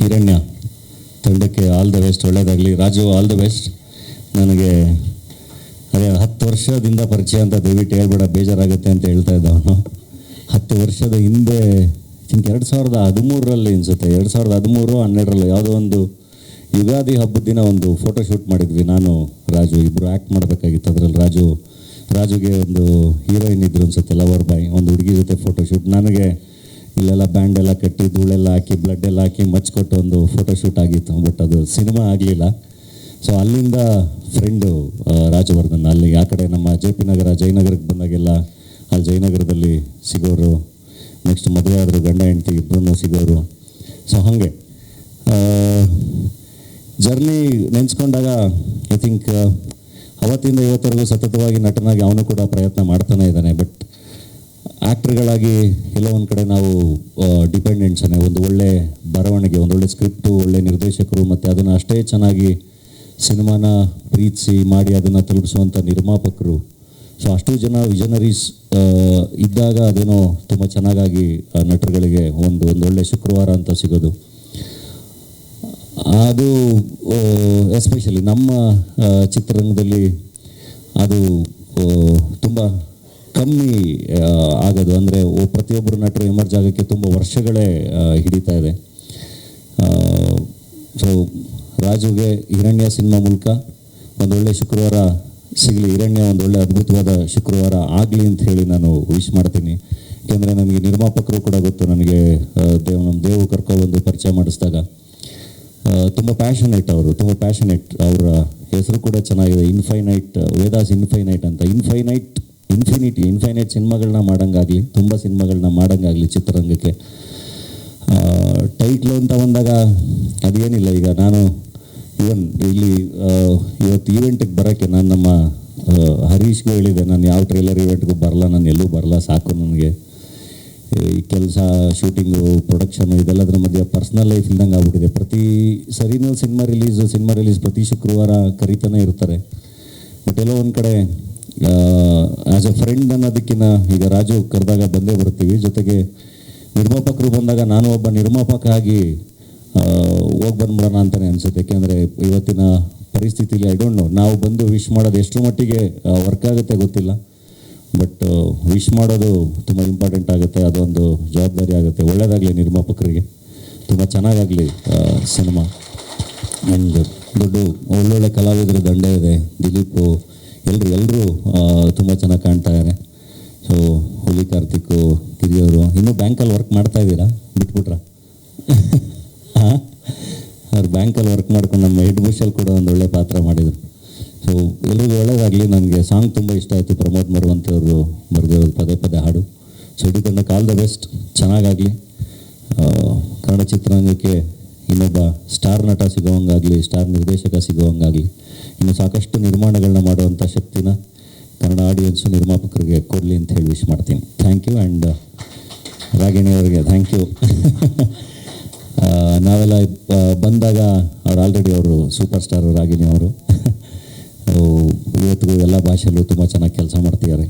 ಹಿರಣ್ಯ ತಂಡಕ್ಕೆ all the best ಒಳ್ಳೆಯದಾಗಲಿ Raju all the best ನನಗೆ, ಅದೇ, ಹತ್ತು ವರ್ಷದಿಂದ ಪರಿಚಯ ಅಂತ ದಯವಿಟ್ಟು ಹೇಳ್ಬೇಡ, ಬೇಜಾರಾಗುತ್ತೆ ಅಂತ ಹೇಳ್ತಾ ಇದ್ದ ಅವನು ಹತ್ತು ವರ್ಷದ ಹಿಂದೆ ಥಿಂಕ್ ಎರಡು ಸಾವಿರದ ಹದಿಮೂರರಲ್ಲಿ ಅನಿಸುತ್ತೆ. ಎರಡು ಸಾವಿರದ ಹದಿಮೂರು, ಹನ್ನೆರಡರಲ್ಲಿ ಯಾವುದೋ ಒಂದು ಯುಗಾದಿ ಹಬ್ಬದ ದಿನ ಒಂದು ಫೋಟೋ ಶೂಟ್ ಮಾಡಿದ್ವಿ ನಾನು, ರಾಜು. ಇಬ್ಬರು ಆ್ಯಕ್ಟ್ ಮಾಡಬೇಕಾಗಿತ್ತು. ಅದರಲ್ಲಿ ರಾಜು, ರಾಜುಗೆ ಒಂದು ಹೀರೋಯಿನ್ ಇದ್ರು ಅನ್ಸುತ್ತೆ ಲವರ್ ಬಾಯ್ ಒಂದು ಹುಡುಗಿ ಜೊತೆ ಫೋಟೋ ಶೂಟ್ ನನಗೆ ಇಲ್ಲೆಲ್ಲ ಬ್ಯಾಂಡ್ ಎಲ್ಲ ಕಟ್ಟಿ ಧೂಳೆಲ್ಲ ಹಾಕಿ ಬ್ಲಡ್ ಎಲ್ಲ ಹಾಕಿ ಮಚ್ಕೊಟ್ಟು ಒಂದು ಫೋಟೋ ಶೂಟ್ ಆಗಿತ್ತು. ಬಟ್ ಅದು ಸಿನಿಮಾ ಆಗಲಿಲ್ಲ. ಸೊ ಅಲ್ಲಿಂದ ಫ್ರೆಂಡು ರಾಜವರ್ಧನ್ ಅಲ್ಲಿ, ಆ ಕಡೆ ನಮ್ಮ ಜೆ ಪಿ ನಗರ, ಜಯನಗರಕ್ಕೆ ಬಂದಾಗೆಲ್ಲ ಅಲ್ಲಿ ಜಯನಗರದಲ್ಲಿ ಸಿಗೋರು ನೆಕ್ಸ್ಟ್ ಮದುವೆ ಆದರು ಗಂಡ ಹೆಂಡ್ತಿ ಇಬ್ಬರೂ ಸಿಗೋರು. ಸೊ ಹಾಗೆ. ಜರ್ನಿ ನೆನೆಸ್ಕೊಂಡಾಗ ಐ ಥಿಂಕ್ ಅವತ್ತಿಂದ ಇವತ್ತರೆಗೂ ಸತತವಾಗಿ ನಟನಾಗಿ ಅವನು ಕೂಡ ಪ್ರಯತ್ನ ಮಾಡ್ತಾನೆ ಇದ್ದಾನೆ. ಬಟ್ ಆ್ಯಕ್ಟ್ರ್ಗಳಾಗಿ ಕೆಲವೊಂದು ಕಡೆ ನಾವು ಡಿಪೆಂಡೆಂಟ್ಸನ್ನೇ ಒಂದು ಒಳ್ಳೆ ಬರವಣಿಗೆ ಒಳ್ಳೆ ಸ್ಕ್ರಿಪ್ಟು ಒಳ್ಳೆ ನಿರ್ದೇಶಕರು ಮತ್ತು ಅದನ್ನು ಅಷ್ಟೇ ಚೆನ್ನಾಗಿ ಸಿನಿಮಾನ ಪ್ರೀತಿಸಿ ಮಾಡಿ ಅದನ್ನು ತಲುಪಿಸುವಂಥ ನಿರ್ಮಾಪಕರು. ಸೊ ಅಷ್ಟು ಜನ ವಿಜನರೀಸ್ ಇದ್ದಾಗ ಅದೇನೋ ತುಂಬ ಚೆನ್ನಾಗಾಗಿ ನಟರುಗಳಿಗೆ ಒಂದು ಒಂದು ಒಳ್ಳೆ ಶುಕ್ರವಾರ ಅಂತ ಸಿಗೋದು. ಅದು ಎಸ್ಪೆಷಲಿ ನಮ್ಮ ಚಿತ್ರರಂಗದಲ್ಲಿ ಅದು ತುಂಬ ಕಮ್ಮಿ ಆಗೋದು. ಅಂದರೆ ಪ್ರತಿಯೊಬ್ಬರು ನಟರು ಎಮರ್ಜ್ ಆಗೋಕ್ಕೆ ತುಂಬ ವರ್ಷಗಳೇ ಹಿಡಿತಾ ಇದೆ. ಸೊ ರಾಜುಗೆ ಹಿರಣ್ಯ ಸಿನಿಮಾ ಮೂಲಕ ಒಂದೊಳ್ಳೆ ಶುಕ್ರವಾರ ಸಿಗಲಿ. ಹಿರಣ್ಯ ಒಂದೊಳ್ಳೆ ಅದ್ಭುತವಾದ ಶುಕ್ರವಾರ ಆಗಲಿ ಅಂತ ಹೇಳಿ ನಾನು ವಿಶ್ ಮಾಡ್ತೀನಿ. ಯಾಕೆಂದರೆ ನನಗೆ ನಿರ್ಮಾಪಕರು ಕೂಡ ಗೊತ್ತು. ನನಗೆ ದೇವ್, ನಮ್ಮ ದೇವು ಕರ್ಕೊಬಂದು ಪರಿಚಯ ಮಾಡಿಸಿದಾಗ ತುಂಬ ಪ್ಯಾಷನೇಟ್ ಅವರು. ತುಂಬ ಪ್ಯಾಷನೇಟ್ ಅವರ ಹೆಸರು ಕೂಡ ಚೆನ್ನಾಗಿದೆ. ಇನ್ಫೈನೈಟ್ ವೇದಾಸ್ ಇನ್ಫೈನೈಟ್ ಅಂತ. ಇನ್ಫೈನೈಟ್ ಇನ್ಫಿನಿಟಿ ಇನ್ಫೈನೈಟ್ ಸಿನಿಮಾಗಳನ್ನ ಮಾಡೋಂಗಾಗಲಿ, ತುಂಬ ಸಿನಿಮಾಗಳನ್ನ ಮಾಡೋಂಗಾಗಲಿ ಚಿತ್ರರಂಗಕ್ಕೆ. ಟೈಟ್ಲು ಅಂತ ಬಂದಾಗ ಅದೇನಿಲ್ಲ, ಈಗ ನಾನು ಇವನ್ ಇಲ್ಲಿ ಇವತ್ತು ಈವೆಂಟಿಗೆ ಬರೋಕ್ಕೆ ನಾನು ನಮ್ಮ ಹರೀಶ್ಗೂ ಹೇಳಿದೆ, ನಾನು ಯಾವ ಟ್ರೈಲರ್ ಇವೆಂಟ್ಗೂ ಬರಲ್ಲ, ನಾನು ಎಲ್ಲೂ ಬರಲ್ಲ, ಸಾಕು ನನಗೆ. ಈ ಕೆಲಸ ಶೂಟಿಂಗು ಪ್ರೊಡಕ್ಷನು ಇದೆಲ್ಲದರ ಮಧ್ಯೆ ಪರ್ಸ್ನಲ್ ಲೈಫ್ ಇಲ್ದಂಗೆ ಆಗ್ಬಿಟ್ಟಿದೆ. ಪ್ರತಿ ಸರಿನೂ ಸಿನಿಮಾ ರಿಲೀಸು ಸಿನಿಮಾ ರಿಲೀಸ್ ಪ್ರತಿ ಶುಕ್ರವಾರ ಕರಿತಾನೆ ಇರ್ತಾರೆ. ಬಟ್ ಎಲ್ಲೋ ಒಂದು ಕಡೆ ಆ್ಯಸ್ ಎ ಫ್ರೆಂಡ್ ಅನ್ನೋದಕ್ಕಿಂತ ಈಗ ರಾಜು ಕರೆದಾಗ ಬಂದೇ ಬರ್ತೀವಿ. ಜೊತೆಗೆ ನಿರ್ಮಾಪಕರು ಬಂದಾಗ ನಾನು ಒಬ್ಬ ನಿರ್ಮಾಪಕ ಆಗಿ ಹೋಗಿ ಬಂದ್ಬಿಡೋಣ ಅಂತಲೇ ಅನಿಸುತ್ತೆ. ಯಾಕೆಂದರೆ ಇವತ್ತಿನ ಪರಿಸ್ಥಿತಿಲಿ ಐ ಡೋಂಟ್ ನೋ ನಾವು ಬಂದು ವಿಶ್ ಮಾಡೋದು ಎಷ್ಟು ಮಟ್ಟಿಗೆ ವರ್ಕ್ ಆಗುತ್ತೆ ಗೊತ್ತಿಲ್ಲ. ಬಟ್ ವಿಶ್ ಮಾಡೋದು ತುಂಬ ಇಂಪಾರ್ಟೆಂಟ್ ಆಗುತ್ತೆ. ಅದೊಂದು ಜವಾಬ್ದಾರಿ ಆಗುತ್ತೆ. ಒಳ್ಳೆಯದಾಗಲಿ ನಿರ್ಮಾಪಕರಿಗೆ. ತುಂಬ ಚೆನ್ನಾಗಾಗಲಿ ಸಿನಿಮಾ. ಆ್ಯಂಡ್ ದೊಡ್ಡ ಒಳ್ಳೊಳ್ಳೆ ಕಲಾವಿದರ ದಂಡೆ ಇದೆ. ದಿಲೀಪು ಎಲ್ಲರೂ ಎಲ್ಲರೂ ತುಂಬ ಚೆನ್ನಾಗಿ ಕಾಣ್ತಾ ಇದ್ದಾರೆ ಸೊ ಹುಲಿ ಕಾರ್ತಿಕ್ಕು ಕಿರಿಯವರು ಇನ್ನೂ ಬ್ಯಾಂಕಲ್ಲಿ ವರ್ಕ್ ಮಾಡ್ತಾ ಇದ್ದೀರಾ? ಬಿಟ್ಬಿಟ್ರಾ? ಹಾಂ? ಅವ್ರು ಬ್ಯಾಂಕಲ್ಲಿ ವರ್ಕ್ ಮಾಡ್ಕೊಂಡು ನಮ್ಮ ಹೆಡ್ ಬುಷಲ್ಲಿ ಕೂಡ ಒಂದು ಒಳ್ಳೆ ಪಾತ್ರ ಮಾಡಿದರು. ಸೊ ಎಲ್ರಿಗೂ ಒಳ್ಳೇದಾಗಲಿ. ನನಗೆ ಸಾಂಗ್ ತುಂಬ ಇಷ್ಟ ಆಯಿತು. ಪ್ರಮೋದ್ ಮರುವಂತೆ ಅವರು ಬರೆದಿರೋದು ಪದೇ ಪದೇ ಹಾಡು. ಸೊ ಇಡೀ ಕಾಲ್ ದ ಬೆಸ್ಟ್ ಚೆನ್ನಾಗಾಗಲಿ. ಕನ್ನಡ ಚಿತ್ರರಂಗಕ್ಕೆ ಇನ್ನೊಬ್ಬ ಸ್ಟಾರ್ ನಟ ಸಿಗೋವಂಗಾಗಲಿ, ಸ್ಟಾರ್ ನಿರ್ದೇಶಕ ಸಿಗೋವಂಗಾಗಲಿ, ಇನ್ನು ಸಾಕಷ್ಟು ನಿರ್ಮಾಣಗಳನ್ನ ಮಾಡುವಂಥ ಶಕ್ತಿನ ಕನ್ನಡ ಆಡಿಯನ್ಸು ನಿರ್ಮಾಪಕರಿಗೆ ಕೊಡಲಿ ಅಂತ ಹೇಳಿ ವಿಶ್ ಮಾಡ್ತೀನಿ. ಥ್ಯಾಂಕ್ ಯು ಆ್ಯಂಡ್ ರಾಗಿಣಿ ಅವರಿಗೆ ಥ್ಯಾಂಕ್ ಯು ನಾವೆಲ್ಲ ಬಂದಾಗ ಅವ್ರು ಆಲ್ರೆಡಿ ಅವರು ಸೂಪರ್ ಸ್ಟಾರ್ ರಾಗಿಣಿ ಅವರು. ಇವತ್ತಿಗೂ ಎಲ್ಲ ಭಾಷೆಯಲ್ಲೂ ತುಂಬ ಚೆನ್ನಾಗಿ ಕೆಲಸ ಮಾಡ್ತಿದ್ದಾರೆ.